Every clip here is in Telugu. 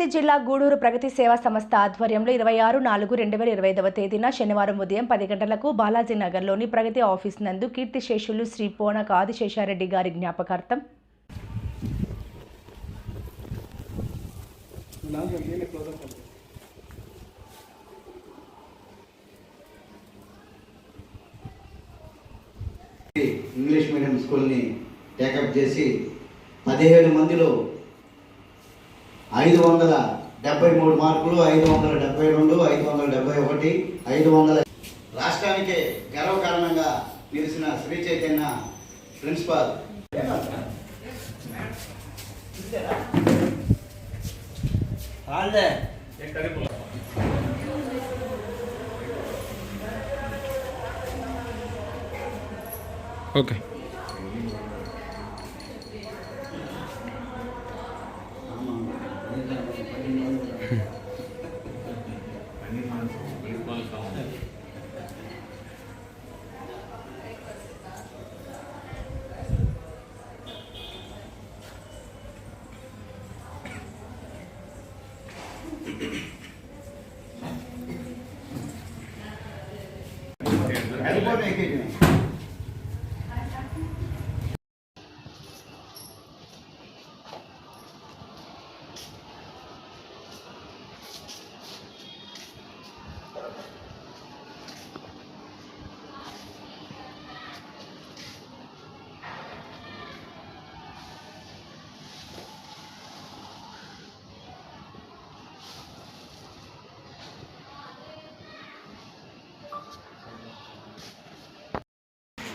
తిరుపతి జిల్లా గూడూరు ప్రగతి సేవా సంస్థ ఆధ్వర్యంలో ఇరవై ఆరు నాలుగు రెండు వేల ఇరవై ఐదవ తేదీన శనివారం ఉదయం పది గంటలకు బాలాజీ నగర్లోని ప్రగతి ఆఫీస్ నందు కీర్తిశేషులు శ్రీ పోనక ఆదిశేషారెడ్డి గారి జ్ఞాపకార్థం. ఇంగ్లీష్ మీడియం స్కూల్ని టేకప్ చేసి పదిహేడు మందిలో ఐదు వందల డెబ్బై మూడు మార్కులు ఐదు వందల డెబ్బై రెండు ఐదు వందల డెబ్బై ఒకటి ఐదు వందల రాష్ట్రానికే గర్వకారణంగా నిలిచిన శ్రీ చైతన్య ప్రిన్సిపాల్. ఓకే.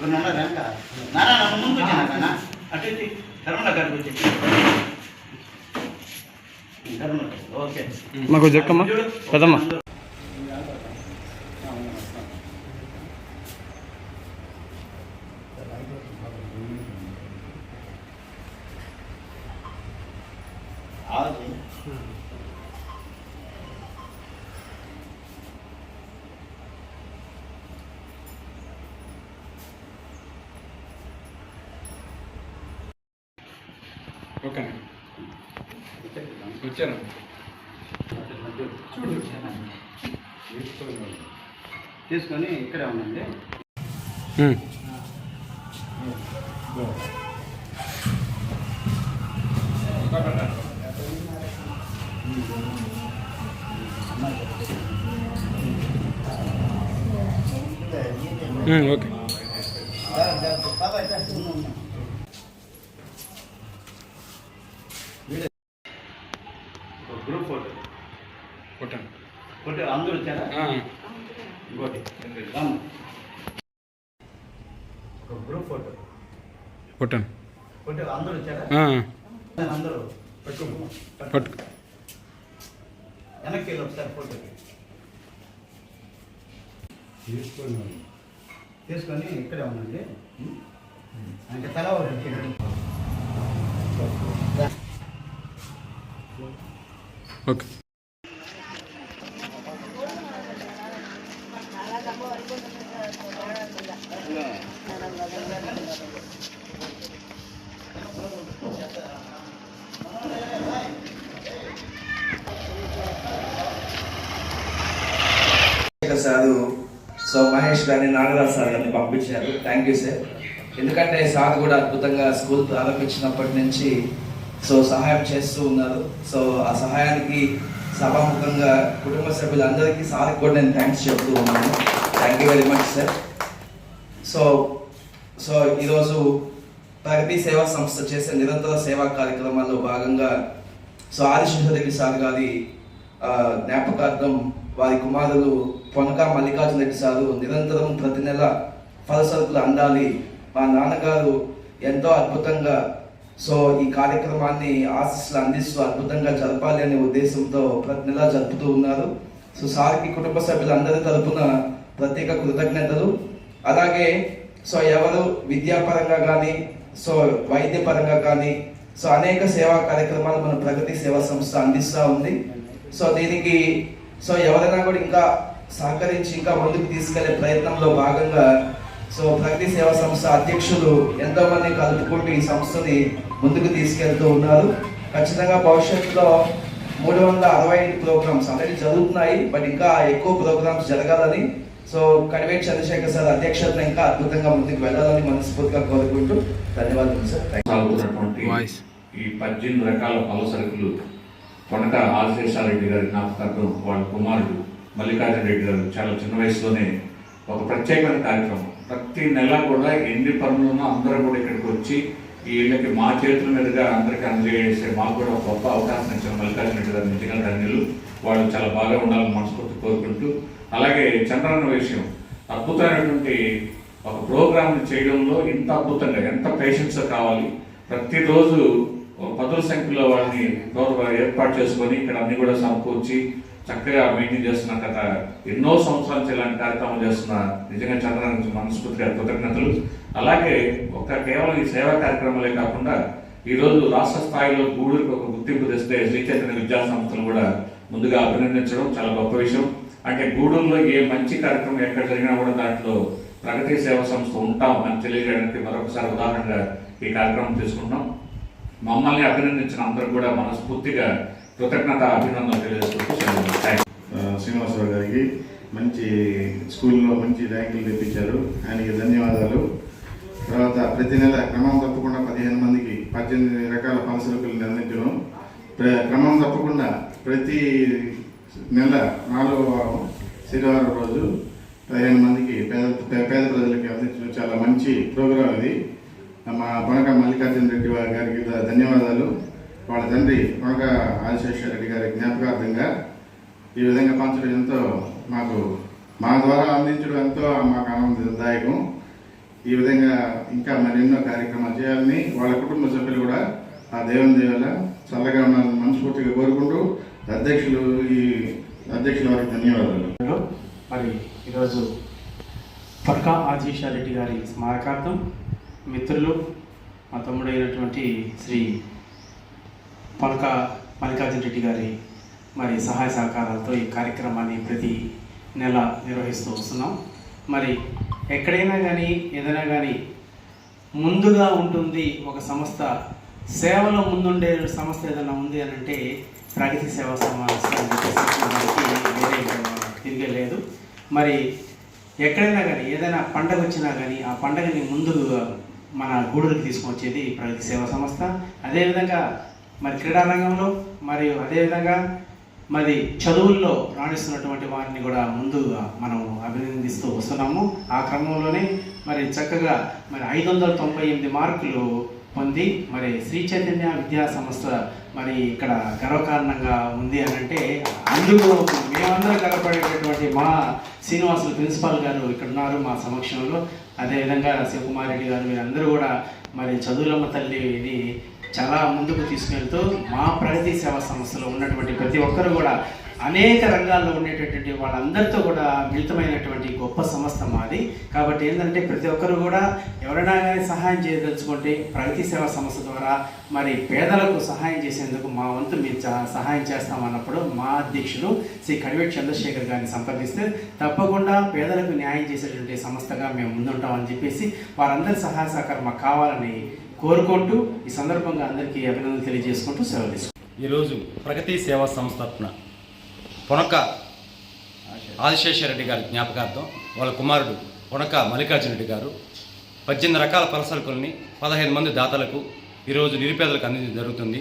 నాన్న, ముందుకు వచ్చి నాన్న. అటు వచ్చి. మాకు చెక్కమ్మా పెద్దమ్మా. ఓకే వచ్చాను తీసుకొని ఇక్కడే ఉండండి ఓకే గ్రూప్ ఫోటో కొట్టాను ఫోటో అందరూ వచ్చారా? ఇంకోటి. ఒక గ్రూప్ ఫోటో కొట్టాను ఫోటో అందరూ వచ్చారా? అందరూ. పట్టు వెనక్కి వెళ్ళి ఒకసారి ఫోటోకి తీసుకొని ఇక్కడే ఉండండి. ఇంకా తల ఒకటి ఓకే. సారు సో మహేష్ గారిని నాగరాజ్ సార్ గారిని పంపించారు. థ్యాంక్ యూ సార్ ఎందుకంటే సార్ కూడా అద్భుతంగా స్కూల్ ప్రారంభించినప్పటి నుంచి సో సహాయం చేస్తూ ఉన్నారు. సో ఆ సహాయానికి సభాముఖంగా కుటుంబ సభ్యులందరికీ సార్కి కూడా నేను థ్యాంక్స్ చెప్తూ ఉన్నాను. Thank you very much sir so so ఈరోజు ప్రగతి సేవా సంస్థ చేసే నిరంతర సేవా కార్యక్రమాల్లో భాగంగా సో ఆదిశేషరెడ్డి సార్ గారి జ్ఞాపకార్థం వారి కుమారులు పొనక మల్లికార్జున రెడ్డి సారు నిరంతరం ప్రతి నెల ఫలసరుకులు అందాలి. మా నాన్నగారు ఎంతో అద్భుతంగా సో ఈ కార్యక్రమాన్ని ఆశీస్సులు అందిస్తూ అద్భుతంగా జరపాలి అనే ఉద్దేశంతో ప్రతి నెలా జరుపుతూ ఉన్నారు. సో సార్కి కుటుంబ సభ్యులందరి తరపున ప్రత్యేక కృతజ్ఞతలు. అలాగే సో ఎవరు విద్యాపరంగా కానీ సో వైద్యపరంగా కానీ సో అనేక సేవా కార్యక్రమాలు మన ప్రగతి సేవా సంస్థ అందిస్తూ ఉంది. సో దీనికి సో ఎవరైనా కూడా ఇంకా సహకరించి ఇంకా ముందుకు తీసుకెళ్ళే ప్రయత్నంలో భాగంగా సో ప్రగతి సేవా సంస్థ అధ్యక్షులు ఎంతో మంది కలుపుకుంటూ ఈ సంస్థని ముందుకు తీసుకెళ్తూ ఉన్నారు. ఖచ్చితంగా భవిష్యత్తులో మూడు వందల అరవై ఐదు ప్రోగ్రామ్స్ ఆల్రెడీ జరుగుతున్నాయి బట్ ఇంకా ఎక్కువ ప్రోగ్రామ్స్ జరగాలని. సో కడివేటి చంద్రశేఖర్ సార్ అధ్యక్షతన ఇంకా అద్భుతంగా ముందుకు వెళ్ళాలని మనస్ఫూర్తిగా కోరుకుంటూ ధన్యవాదాలు సార్. ఈ పద్దెనిమిది రకాల పలు సరుకులు కొనక ఆశేషారెడ్డి గారి జ్ఞాపకార్థం వాళ్ళ కుమారుడు మల్లికార్జున రెడ్డి గారు చాలా చిన్న వయసులోనే ఒక ప్రత్యేకమైన కార్యక్రమం ప్రతి నెల కూడా ఎన్ని పనులున్నా అందరూ కూడా ఇక్కడికి వచ్చి ఈ మా చేతుల మీదుగా అందరికీ అందజేసే మాకు కూడా గొప్ప అవకాశం ఇచ్చిన మల్లికార్జున రెడ్డి గారు నిజంగా ధన్యులు. వాళ్ళు చాలా బాగా ఉండాలని మనస్ఫూర్తి కోరుకుంటూ అలాగే చంద్రన్న విషయం. అద్భుతమైనటువంటి ఒక ప్రోగ్రామ్ చేయడంలో ఇంత అద్భుతంగా ఎంత పేషెన్స్ కావాలి. ప్రతిరోజు పదుల సంఖ్యలో వాళ్ళని ఏర్పాటు చేసుకొని ఇక్కడ అన్ని కూడా సమకూర్చి చక్కగా మెయింటైన్ చేస్తున్న గత ఎన్నో సంవత్సరాల నుంచి ఇలాంటి కార్యక్రమం చేస్తున్న నిజంగా చంద్రానికి మనస్ఫూర్తిగా కృతజ్ఞతలు. అలాగే ఒక కేవలం ఈ సేవా కార్యక్రమాలే కాకుండా ఈరోజు రాష్ట్ర స్థాయిలో గూడూరుకి ఒక గుర్తింపు తెస్తే శ్రీ చైతన్య విద్యా సంస్థలు కూడా ముందుగా అభినందించడం చాలా గొప్ప విషయం. అంటే గూడూరులో ఏ మంచి కార్యక్రమం ఎక్కడ జరిగినా కూడా దాంట్లో ప్రగతి సేవా సంస్థ ఉంటాం అని తెలియజేయడానికి మరొకసారి ఉదాహరణగా ఈ కార్యక్రమం తీసుకుంటున్నాం. మమ్మల్ని అభినందించిన అందరూ కూడా మనస్ఫూర్తిగా కృతజ్ఞత అభినందనలు తెలియజేసుకుంటూ శ్రీనివాసరావు గారికి మంచి స్కూల్లో మంచి ర్యాంకులు తెప్పించారు. ఆయనకి ధన్యవాదాలు. తర్వాత ప్రతి నెల క్రమం తప్పకుండా పదిహేను మందికి పద్దెనిమిది రకాల పలసరుకులను అందించడం. క్రమం తప్పకుండా ప్రతి నెల నాలుగవ శనివారం రోజు పదిహేను మందికి పేద పేద ప్రజలకి అందించడం చాలా మంచి ప్రోగ్రాం ఇది. మా కొనక మల్లికార్జున రెడ్డి గారికి ధన్యవాదాలు. వాళ్ళ తండ్రి కొనక ఆదిశేషర రెడ్డి గారి జ్ఞాపకార్థంగా ఈ విధంగా పంచడం ఎంతో మాకు మా ద్వారా అందించడం ఎంతో మాకు ఆనందదాయకం. ఈ విధంగా ఇంకా మరెన్నో కార్యక్రమాలు చేయాలని వాళ్ళ కుటుంబ సభ్యులు కూడా ఆ దేవుని దేవుల చల్లగా ఉండాలని మనస్ఫూర్తిగా కోరుకుంటూ అధ్యక్షులు ఈ అధ్యక్షుల వారికి ధన్యవాదాలు. మరి ఈరోజు పట్కా ఆజీషారెడ్డి గారి స్మారకార్థం మిత్రులు మా తమ్ముడైనటువంటి శ్రీ పలక మల్లికార్జున రెడ్డి గారి మరి సహాయ సహకారాలతో ఈ కార్యక్రమాన్ని ప్రతి నెల నిర్వహిస్తూ వస్తున్నాం. మరి ఎక్కడైనా కానీ ఏదైనా కానీ ముందుగా ఉంటుంది ఒక సంస్థ సేవలో ముందుండే సంస్థ ఏదైనా ఉంది అని అంటే ప్రగతి సేవా సంస్థ వేరే తిరిగే లేదు. మరి ఎక్కడైనా కానీ ఏదైనా పండగ వచ్చినా కానీ ఆ పండగని ముందుగా మన గూడూరుకి తీసుకొచ్చేది ప్రగతి సేవా సంస్థ. అదేవిధంగా మరి క్రీడా రంగంలో మరియు అదేవిధంగా మరి చదువుల్లో రాణిస్తున్నటువంటి వారిని కూడా ముందుగా మనం అభినందిస్తూ వస్తున్నాము. ఆ క్రమంలోనే మరి చక్కగా మరి ఐదు వందల తొంభై ఎనిమిది మార్కులు పొంది మరి శ్రీ చైతన్య విద్యా సంస్థ మరి ఇక్కడ గర్వకారణంగా ఉంది అని అంటే అందుకు మేమందరం గర్వపడేటటువంటి మా శ్రీనివాసులు ప్రిన్సిపాల్ గారు ఇక్కడ ఉన్నారు మా సమక్షంలో. అదేవిధంగా శివకుమార్ రెడ్డి గారు వీరందరూ కూడా మరి చదువులమ్మ తల్లిని చాలా ముందుకు తీసుకెళ్తూ మా ప్రగతి సేవా సంస్థలో ఉన్నటువంటి ప్రతి ఒక్కరు కూడా అనేక రంగాల్లో ఉండేటటువంటి వాళ్ళందరితో కూడా మిళితమైనటువంటి గొప్ప సంస్థ మాది. కాబట్టి ఏంటంటే ప్రతి ఒక్కరు కూడా ఎవరైనా కానీ సహాయం చేయదలుచుకుంటే ప్రగతి సేవా సంస్థ ద్వారా మరి పేదలకు సహాయం చేసేందుకు మా వంతు మేము సహాయం చేస్తామన్నప్పుడు మా అధ్యక్షులు శ్రీ కడివేటి చంద్రశేఖర్ గారిని సంప్రదిస్తే తప్పకుండా పేదలకు న్యాయం చేసేటువంటి సంస్థగా మేము ముందుంటామని చెప్పేసి వారందరి సహాయ సహకారం మాకు కావాలని కోరుకుంటూ ఈ సందర్భంగా అందరికీ అభినందనలు తెలియజేసుకుంటూ సెలవు తీసుకుంటాం ఈరోజు ప్రగతి సేవా సంస్థ తరపున పొనక ఆదిశేషరెడ్డి గారి జ్ఞాపకార్థం వాళ్ళ కుమారుడు పొనక మల్లికార్జున రెడ్డి గారు పద్దెనిమిది రకాల పలసరుకుల్ని పదహైదు మంది దాతలకు ఈరోజు నిరుపేదలకు అందించడం జరుగుతుంది.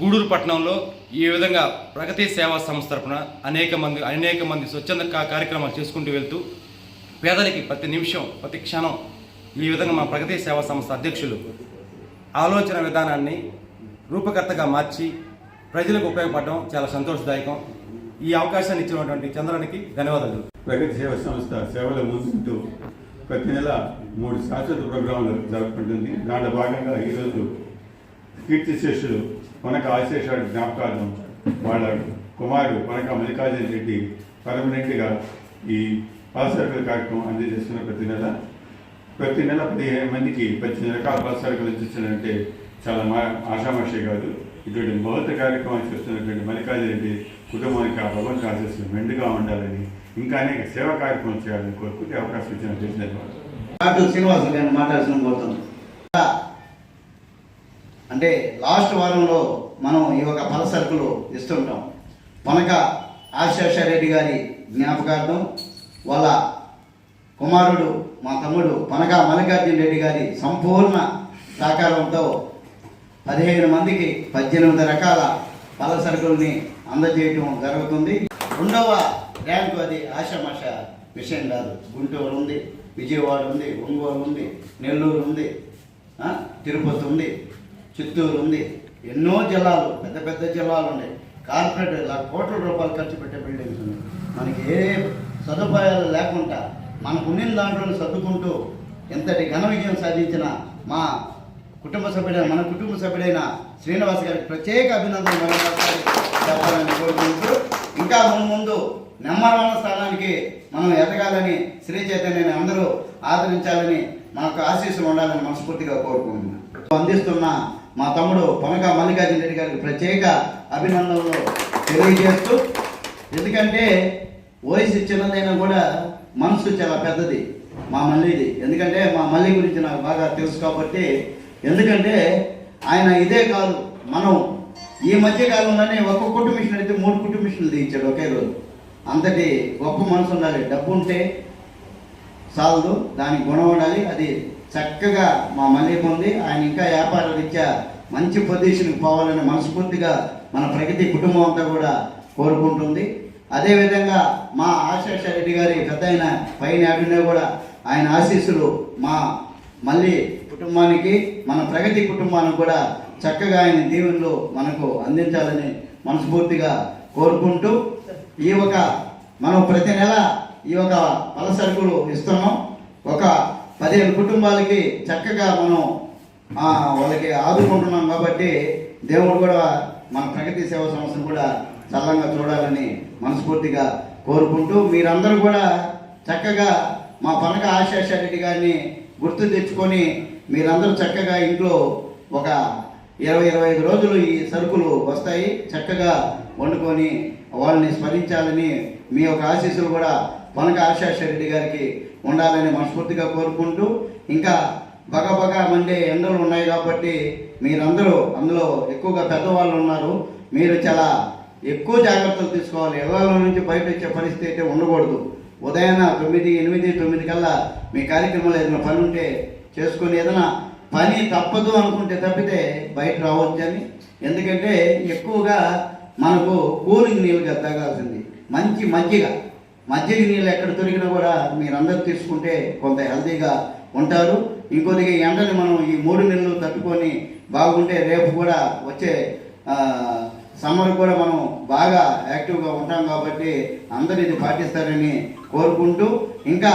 గూడూరు పట్టణంలో ఈ విధంగా ప్రగతి సేవా సంస్థ తరపున అనేక మంది అనేక మంది స్వచ్ఛంద కార్యక్రమాలు చేసుకుంటూ వెళ్తూ పేదలకి ప్రతి నిమిషం ప్రతి క్షణం ఈ విధంగా మా ప్రగతి సేవా సంస్థ అధ్యక్షులు ఆలోచన విధానాన్ని రూపకర్తగా మార్చి ప్రజలకు ఉపయోగపడడం చాలా సంతోషదాయకం. ఈ అవకాశాన్ని ఇచ్చినటువంటి చంద్రానికి ధన్యవాదాలు. ప్రగతి సేవ సంస్థ సేవలు ముందుంటూ ప్రతి నెల మూడు శాశ్వత ప్రోగ్రాంలు జరుపుకుంటుంది. దాంట్లో భాగంగా ఈరోజు కీర్తి శేషులు కొనక ఆశేషాడు జ్ఞాపకార్థం వాళ్ళ కుమారుడు కొనక మల్లికార్జున రెడ్డి పర్మనెంట్గా ఈ పాలసరుకుల కార్యక్రమం అందజేస్తున్న ప్రతి నెల ప్రతి నెల పదిహేను మందికి పద్దెనిమిది రకాల పాలసరుకులు అందించాలంటే చాలా మా ఆషామాషి కాదు ఇటువంటి మహత్వ కార్యక్రమాలు చేస్తున్నటువంటి మల్లికార్జునరెడ్డి కుటుంబానికి ఆ భగవంతు ఆశస్సులు మెండుగా ఉండాలని ఇంకా అనేక సేవా కార్యక్రమాలు చేయాలని కోరుకుంటే అవకాశం ఇచ్చిన చేసిన డాక్టర్ శ్రీనివాసులు గారిని మాట్లాడాల్సిన కోరుతున్నాం అంటే లాస్ట్ వారంలో మనం ఈ యొక్క పల సరుకులు ఇస్తుంటాం. పొనక ఆశాషారెడ్డి గారి జ్ఞాపకార్థం వాళ్ళ కుమారుడు మా తమ్ముడు మనగా మల్లికార్జున రెడ్డి గారి సంపూర్ణ సహకారంతో పదిహేను మందికి పద్దెనిమిది రకాల పల సరుకుల్ని అందజేయటం జరుగుతుంది. రెండవ ర్యాంకు అది ఆషామాష విషయం కాదు. గుంటూరు ఉంది విజయవాడ ఉంది ఒంగోలు ఉంది నెల్లూరు ఉంది తిరుపతి ఉంది చిత్తూరు ఉంది. ఎన్నో జిల్లాలు పెద్ద పెద్ద జిల్లాలు ఉన్నాయి. కార్పొరేట్ ఇలా కోట్ల రూపాయలు ఖర్చు పెట్టే బిల్డింగ్స్ ఉన్నాయి. మనకి ఏ సదుపాయాలు లేకుండా మనకున్న దాంట్లో సర్దుకుంటూ ఎంతటి ఘన విజయం సాధించిన మా కుటుంబ సభ్యుడైన మన కుటుంబ సభ్యుడైన శ్రీనివాస్ గారికి ప్రత్యేక అభినందనలు చెప్పాలని కోరుకుంటూ ఇంకా ముందు ముందు నెంబర్ వన్ స్థానానికి మనం ఎదగాలని శ్రీ చైతన్యని అందరూ ఆదరించాలని మనకు ఆశీస్సులు ఉండాలని మనస్ఫూర్తిగా కోరుకుంటున్నాను. అందిస్తున్న మా తమ్ముడు పొనక మల్లికార్జున రెడ్డి గారికి ప్రత్యేక అభినందనలు తెలియజేస్తూ ఎందుకంటే వయసు చిన్నదైనా కూడా మనసు చాలా పెద్దది మా మల్లిది ఎందుకంటే మా మల్లి గురించి నాకు బాగా తెలుసు కాబట్టి ఎందుకంటే ఆయన ఇదే కాదు మనం. ఈ మధ్య కాలంలోనే ఒక కుట్టు మిషన్ అయితే మూడు కుట్టు మిషన్లు తీయించాడు ఒకే రోజు. అంతటి గొప్ప మనసు ఉండాలి. డబ్బు ఉంటే చాలదు దానికి గుణం ఉండాలి. అది చక్కగా మా మల్లికి ఉంది ఆయన ఇంకా వ్యాపార రీత్యా మంచి పొజిషన్కి పోవాలని మనస్ఫూర్తిగా మన ప్రగతి కుటుంబం అంతా కూడా కోరుకుంటుంది. అదేవిధంగా మా ఆశేష రెడ్డి గారి పెద్ద అయిన పైన ఆడినా కూడా ఆయన ఆశీస్సులు మా మళ్ళీ కుటుంబానికి మన ప్రగతి కుటుంబానికి కూడా చక్కగా ఆయన దీవెనలు మనకు అందించాలని మనస్ఫూర్తిగా కోరుకుంటూ ఈ ఒక మనం ప్రతి నెల ఈ యొక్క పల సరుకులు ఇస్తున్నాం. ఒక పదిహేను కుటుంబాలకి చక్కగా మనం వాళ్ళకి ఆదుకుంటున్నాం కాబట్టి దేవుడు కూడా మన ప్రగతి సేవా సంస్థను కూడా చల్లంగా చూడాలని మనస్ఫూర్తిగా కోరుకుంటూ మీరందరూ కూడా చక్కగా మా పనక ఆశేష రెడ్డి గారిని గుర్తు తెచ్చుకొని మీరందరూ చక్కగా ఇంట్లో ఒక ఇరవై ఇరవై ఐదు రోజులు ఈ సరుకులు వస్తాయి. చక్కగా వండుకొని వాళ్ళని స్మరించాలని మీ యొక్క ఆశీస్సులు కూడా పనక ఆశేష రెడ్డి గారికి ఉండాలని మనస్ఫూర్తిగా కోరుకుంటూ ఇంకా బగ మండే ఎండలు ఉన్నాయి కాబట్టి మీరందరూ అందులో ఎక్కువగా పెద్దవాళ్ళు ఉన్నారు. మీరు చాలా ఎక్కువ జాగ్రత్తలు తీసుకోవాలి. ఇళ్ళలో నుంచి బయట వచ్చే పరిస్థితి అయితే ఉండకూడదు. ఉదయాన్న తొమ్మిది ఎనిమిది తొమ్మిది కల్లా మీ కార్యక్రమాలు ఏదైనా పని ఉంటే చేసుకొని ఏదైనా పని తప్పదు అనుకుంటే తప్పితే బయట రావచ్చని ఎందుకంటే ఎక్కువగా మనకు కూలింగ్ నీళ్ళుగా తాగాల్సింది. మంచి మజ్జిగ. మజ్జిగ నీళ్ళు ఎక్కడ దొరికినా కూడా మీరందరూ తీసుకుంటే కొంత హెల్తీగా ఉంటారు. ఇంకొద్దిగా ఎండని మనం ఈ మూడు నెలలు తట్టుకొని బాగుంటే రేపు కూడా వచ్చే సమ్మర్ కూడా మనం బాగా యాక్టివ్గా ఉంటాం కాబట్టి అందరూ ఇది పాటిస్తారని కోరుకుంటూ ఇంకా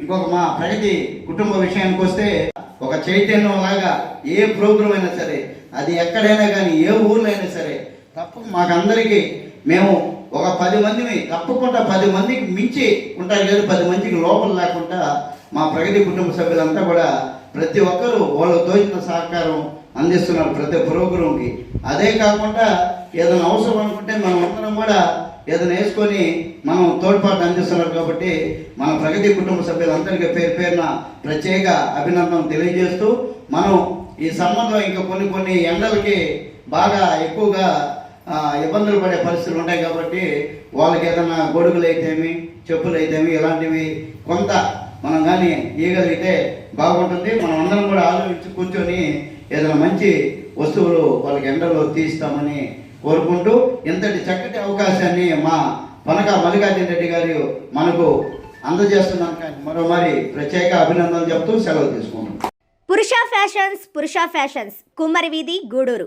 ఇంకొక మా ప్రగతి కుటుంబ విషయానికి వస్తే ఒక చైతన్యం లాగా ఏ ప్రోగ్రాం అయినా సరే అది ఎక్కడైనా కానీ ఏ ఊర్లో అయినా సరే తప్పు మాకందరికీ మేము ఒక పది మందిని తప్పకుండా పది మందికి మించి ఉంటారు కదా పది మందికి లోపల లేకుండా మా ప్రగతి కుటుంబ సభ్యులంతా కూడా ప్రతి ఒక్కరూ వాళ్ళు తోచిన సహకారం అందిస్తున్నారు ప్రతి ప్రోగ్రాంకి అదే కాకుండా ఏదైనా అవసరం అనుకుంటే మనం అందరం కూడా ఏదైనా వేసుకొని మనం తోడ్పాటు అందిస్తున్నారు కాబట్టి మన ప్రగతి కుటుంబ సభ్యులందరికీ పేరు పేరున ప్రత్యేక అభినందన తెలియజేస్తూ మనం ఈ సంబంధం ఇంకా కొన్ని కొన్ని ఎండలకి బాగా ఎక్కువగా ఇబ్బందులు పడే పరిస్థితులు ఉంటాయి కాబట్టి వాళ్ళకి ఏదైనా గొడుగులు అయితేమి చెప్పులు అయితేమి ఇలాంటివి కొంత మనం కానీ ఇవ్వగలిగితే బాగుంటుంది. మనం అందరం కూడా ఆలోచించి కూర్చొని ఏదైనా మంచి వస్తువులు వాళ్ళకి ఎండలో తీస్తామని కోరుకుంటూ ఇంతటి చక్కటి అవకాశాన్ని మా పనక మల్లికార్జున రెడ్డి గారు మనకు అందజేస్తున్నాను మరో మరి ప్రత్యేక అభినందనలు చెప్తూ సెలవు తీసుకుంటాం పురుష ఫ్యాషన్స్ పురుష ఫ్యాషన్స్ కుమ్మరి వీధి గూడూరు.